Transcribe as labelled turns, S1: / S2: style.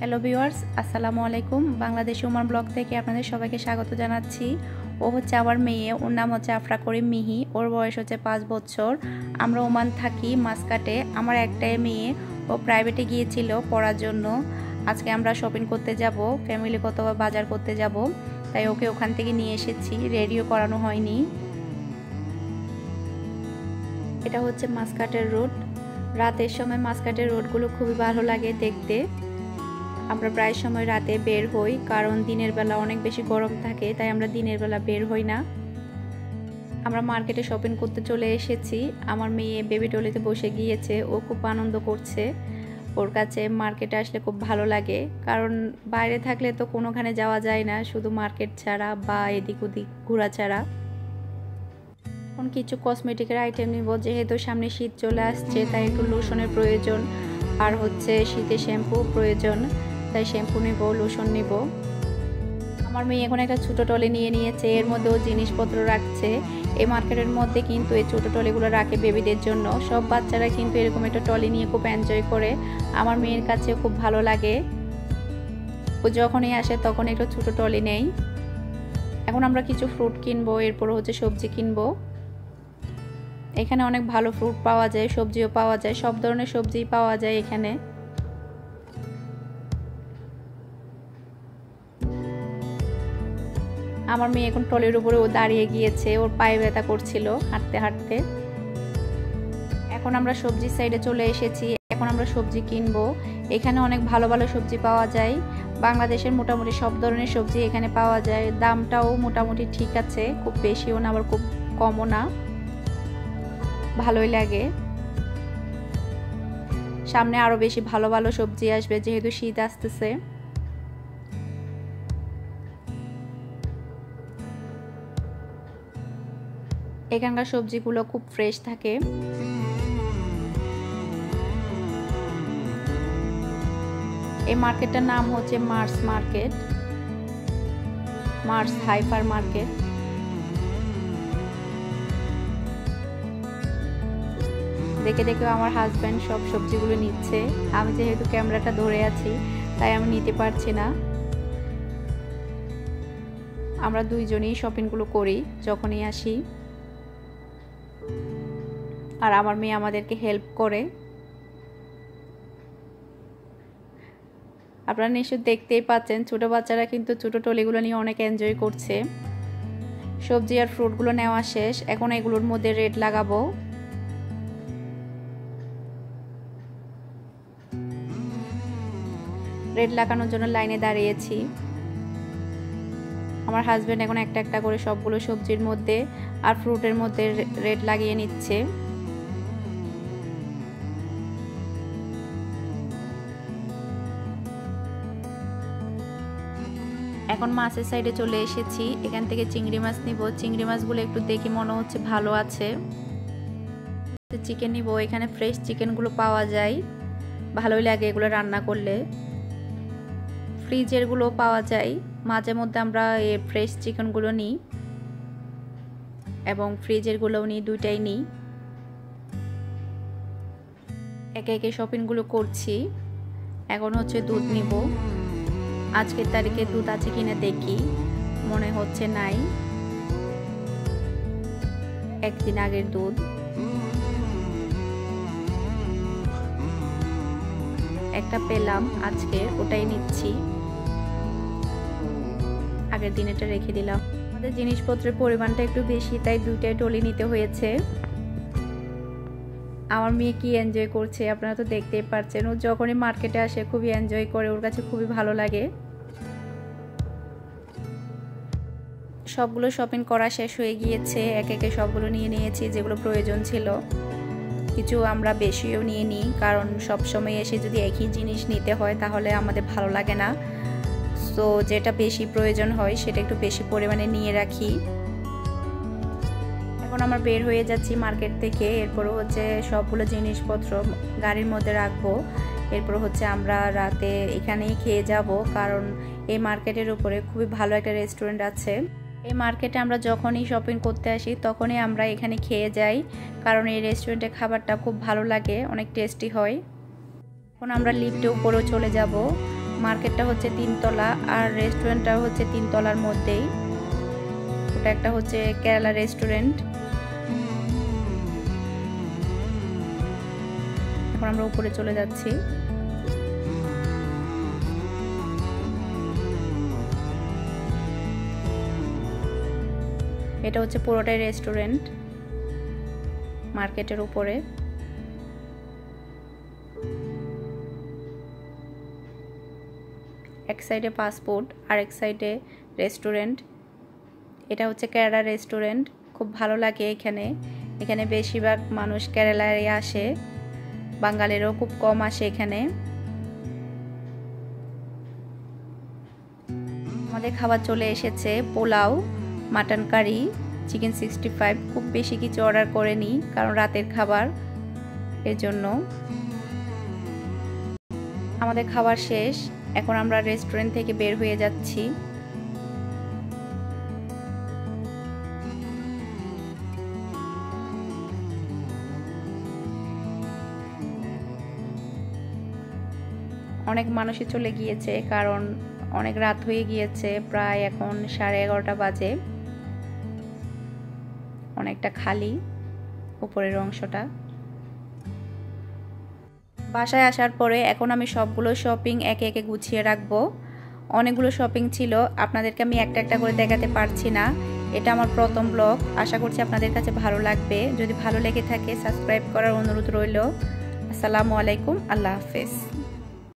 S1: Hello viewers আসসালামু আলাইকুম। বাংলাদেশ উমার blog থেকে আপনাদের সবাইকে স্বাগত জানাচ্ছি। ও হচ্ছে আমার মেয়ে, ওর নাম হচ্ছে আফরা করিম মিহি, ওর বয়স হচ্ছে পাঁচ বছর। আমরা ওমান থাকি মাসকাটে। আমার একটাই মেয়ে, ও প্রাইভেটে গিয়েছিল পড়ার জন্য। আজকে আমরা শপিং করতে যাব ফ্যামিলিগত বাজার করতে যাব। তাই ওকে ওখান থেকে নিয়ে এসেছি রেডিও করানো হয়নি। এটা হচ্ছে মাসকাটের রোড রাতের সময় মাসকাটের রোডগুলো খুবই ভালো লাগে দেখতে। আমরা প্রায় সময় রাতে বের হই, কারণ দিনের বেলা অনেক বেশি গরম থাকে, তাই আমরা দিনের বেলা বের হই না। আমরা মার্কেটে শপিং করতে চলে এসেছি। আমার মেয়ে বেবি টলিতে বসে গিয়েছে, ও খুব আনন্দ করছে। ওর কাছে মার্কেটে আসলে খুব ভালো লাগে, কারণ বাইরে থাকলে তো কোনোখানে যাওয়া যায় না, শুধু মার্কেট ছাড়া বা এদিক ওদিক ঘোরা ছাড়া। এখন কিছু কসমেটিকের আইটেম নিব, যেহেতু সামনে শীত চলে আসছে, তাই একটু লোশনের প্রয়োজন। আর হচ্ছে শীতে শ্যাম্পু প্রয়োজন। তাই শ্যাম্পু নিব, লোশন নিব। আমার মেয়ে এখন একটা ছোটো টলে নিয়ে নিয়েছে, এর মধ্যেও জিনিসপত্র রাখছে। এই মার্কেটের মধ্যে কিন্তু এই ছোটো টলিগুলো রাখে বেবিদের জন্য। সব বাচ্চারা কিন্তু এরকম একটা টলি নিয়ে খুব এনজয় করে। আমার মেয়ের কাছে খুব ভালো লাগে। ও যখনই আসে তখন একটু ছোটো টলি নেই। এখন আমরা কিছু ফ্রুট কিনবো, এরপর হচ্ছে সবজি কিনবো। এখানে অনেক ভালো ফ্রুট পাওয়া যায়, সবজিও পাওয়া যায়, সব ধরনের সবজি পাওয়া যায় এখানে। আমার মেয়ে এখন টলের উপরে ও দাঁড়িয়ে গিয়েছে, ওর পায়ে ব্যথা করছিল হাঁটতে হাঁটতে। এখন আমরা সবজির সাইডে চলে এসেছি, এখন আমরা সবজি কিনবো। এখানে অনেক ভালো ভালো সবজি পাওয়া যায়। বাংলাদেশের মোটামুটি সব ধরনের সবজি এখানে পাওয়া যায়। দামটাও মোটামুটি ঠিক আছে, খুব বেশিও না, আবার খুব কমও না। ভালোই লাগে। সামনে আরও বেশি ভালো ভালো সবজি আসবে, যেহেতু শীত আসতেছে। এখানকার সবজিগুলো খুব ফ্রেশ থাকে। এই মার্কেটটার নাম হচ্ছে মার্স মার্কেট। Mars hypermarket. দেখে দেখে আমার হাজব্যান্ড সব সবজিগুলো নিচ্ছে। আমি যেহেতু ক্যামেরাটা ধরে আছি, তাই আমি নিতে পারছি না। আমরা দুইজনেই শপিংগুলো করি, যখনই আসি। আর আমার মেয়ে আমাদেরকে হেল্প করে। আপনারা নিশ্চয় দেখতেই পাচ্ছেন, ছোট বাচ্চারা কিন্তু ছোট টলিগুলো নিয়ে অনেক এনজয় করছে। সবজি আর ফ্রুটগুলো নেওয়া শেষ, এখন এগুলোর মধ্যে রেড লাগাবো। রেড লাগানোর জন্য লাইনে দাঁড়িয়েছি। আমার হাজব্যান্ড এখন একটা একটা করে সবগুলো সবজির মধ্যে আর ফ্রুটের মধ্যে রেড লাগিয়ে নিচ্ছে। এখন মাছের সাইডে চলে এসেছি। এখান থেকে চিংড়ি মাছ নিব। চিংড়ি মাছগুলো একটু দেখি মনে হচ্ছে ভালো আছে। চিকেন নিব। এখানে ফ্রেশ চিকেনগুলো পাওয়া যায়। ভালোই লাগে এগুলো রান্না করলে। ফ্রিজেরগুলো পাওয়া যায়। মাঝে মধ্যে আমরা এই ফ্রেশ চিকেনগুলো নিই। এবং ফ্রিজেরগুলোও নিই, দুইটাই নিই। একে একে শপিংগুলো করছি। এখন হচ্ছে দুধ নিব। আজকের তারিখে দুধ আছে কিনা দেখি। মনে হচ্ছে নাই। একদিন আগের দুধ। একটা পেলাম আজকে, ওটাই নিচ্ছি। আগের দিন এটা রেখে দিলাম। আমাদের জিনিসপত্রের পরিমাণটা একটু বেশি, তাই দুইটাই টলি নিতে হয়েছে। আমার মেয়ে কি এনজয় করছে, আপনারা তো দেখতেই পাচ্ছেন ও যখনই মার্কেটে আসে, খুবই এনজয় করে, ওর কাছে খুবই ভালো লাগে। সবগুলো শপিং করা শেষ হয়ে গিয়েছে, এক একে সবগুলো নিয়ে নিয়েছি, যেগুলো প্রয়োজন ছিল। কিছু আমরা বেশিও নিয়ে নিই কারণ সব সময় এসে যদি একই জিনিস নিতে হয়, তাহলে আমাদের ভালো লাগে না। তো যেটা বেশি প্রয়োজন হয় সেটা একটু বেশি পরিমাণে নিয়ে রাখি। এখন আমরা বের হয়ে যাচ্ছি মার্কেট থেকে এরপরও হচ্ছে সবগুলো জিনিসপত্র গাড়ির মধ্যে রাখব। এরপর হচ্ছে আমরা রাতে এখানেই খেয়ে যাব, কারণ এই মার্কেটের উপরে খুবই ভালো একটা রেস্টুরেন্ট আছে। এই মার্কেটে আমরা যখনই শপিং করতে আসি, তখনই আমরা এখানে খেয়ে যাই, কারণ এই রেস্টুরেন্টের খাবারটা খুব ভালো লাগে, অনেক টেস্টি হয়। এখন আমরা লিফটে উপরেও চলে যাব। মার্কেটটা হচ্ছে তিনতলা আর রেস্টুরেন্টটা হচ্ছে তিনতলার মধ্যেই। ওটা একটা হচ্ছে কেরালা রেস্টুরেন্ট। এখন আমরা উপরে চলে যাচ্ছি। এটা হচ্ছে পুরোটাই রেস্টুরেন্ট মার্কেটের উপরে। এক সাইডে পাসপোর্ট আর এক সাইডে রেস্টুরেন্ট। এটা হচ্ছে কেরালা রেস্টুরেন্ট। খুব ভালো লাগে এখানে। এখানে বেশিরভাগ মানুষ কেরালায় আসে। বাঙালিরও খুব কম আসে এখানে। আমাদের খাবার চলে এসেছে, pulao, mutton curry, chicken sixty five. খুব বেশি কিছু অর্ডার করে নিই কারণ রাতের খাবার এর জন্য। আমাদের খাবার শেষ। এখন আমরা রেস্টুরেন্ট থেকে বের হয়ে যাচ্ছি। অনেক মানুষই চলে গিয়েছে, কারণ অনেক রাত হয়ে গিয়েছে, প্রায় এখন সাড়ে এগারোটা বাজে। অনেকটা খালি, উপরের অংশটা। বাসায় আসার পরে এখন আমি সবগুলো শপিং একে একে গুছিয়ে রাখব। অনেকগুলো শপিং ছিল, আপনাদেরকে আমি একটা একটা করে দেখাতে পারছি না। এটা আমার প্রথম ব্লগ আশা করছি আপনাদের কাছে ভালো লাগবে। যদি ভালো লেগে থাকে সাবস্ক্রাইব করার অনুরোধ রইল। আসসালামু আলাইকুম, আল্লাহ হাফেজ।